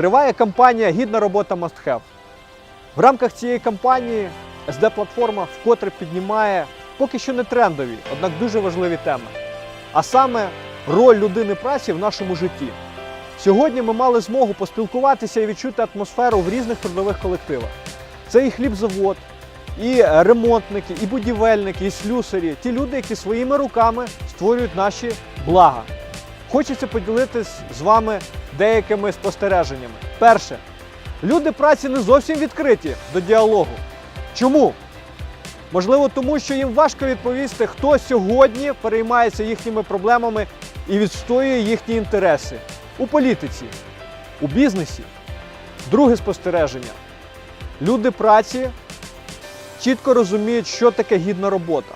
Триває кампанія Гідна робота Must Have. В рамках цієї кампанії sd платформа вкотре піднімає поки що не трендові, однак дуже важливі теми. А саме роль людини праці в нашому житті. Сьогодні ми мали змогу поспілкуватися і відчути атмосферу в різних трудових колективах. Це і хлібзавод, і ремонтники, і будівельники, і слюсарі, ті люди, які своїми руками створюють наші блага. Хочеться поділитись з вами деякими спостереженнями. Перше, люди праці не зовсім відкриті до діалогу. Чому? Можливо, тому що їм важко відповісти, хто сьогодні переймається їхніми проблемами і відстоює їхні інтереси у політиці, у бізнесі. Друге спостереження. Люди праці чітко розуміють, що таке гідна робота.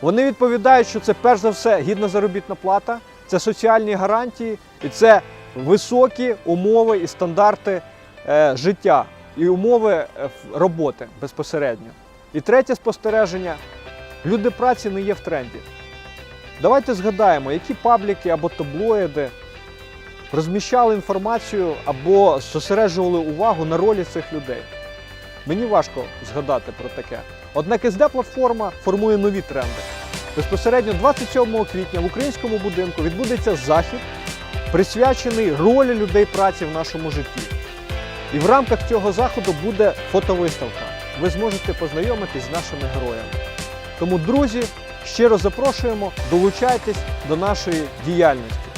Вони відповідають, що це перш за все гідна заробітна плата, це соціальні гарантії і це високі умови і стандарти е, життя і умови е, роботи безпосередньо. І третє спостереження: люди праці не є в тренді. Давайте згадаємо, які пабліки або таблоїди розміщали інформацію або зосереджували увагу на ролі цих людей. Мені важко згадати про таке. Однак sd платформа формує нові тренди. Безпосередньо 27 квітня в українському будинку відбудеться захід, присвячений ролі людей праці в нашому житті. І в рамках цього заходу буде фотовиставка. Ви зможете познайомитись з нашими героями. Тому, друзі, щиро запрошуємо, долучайтесь до нашої діяльності.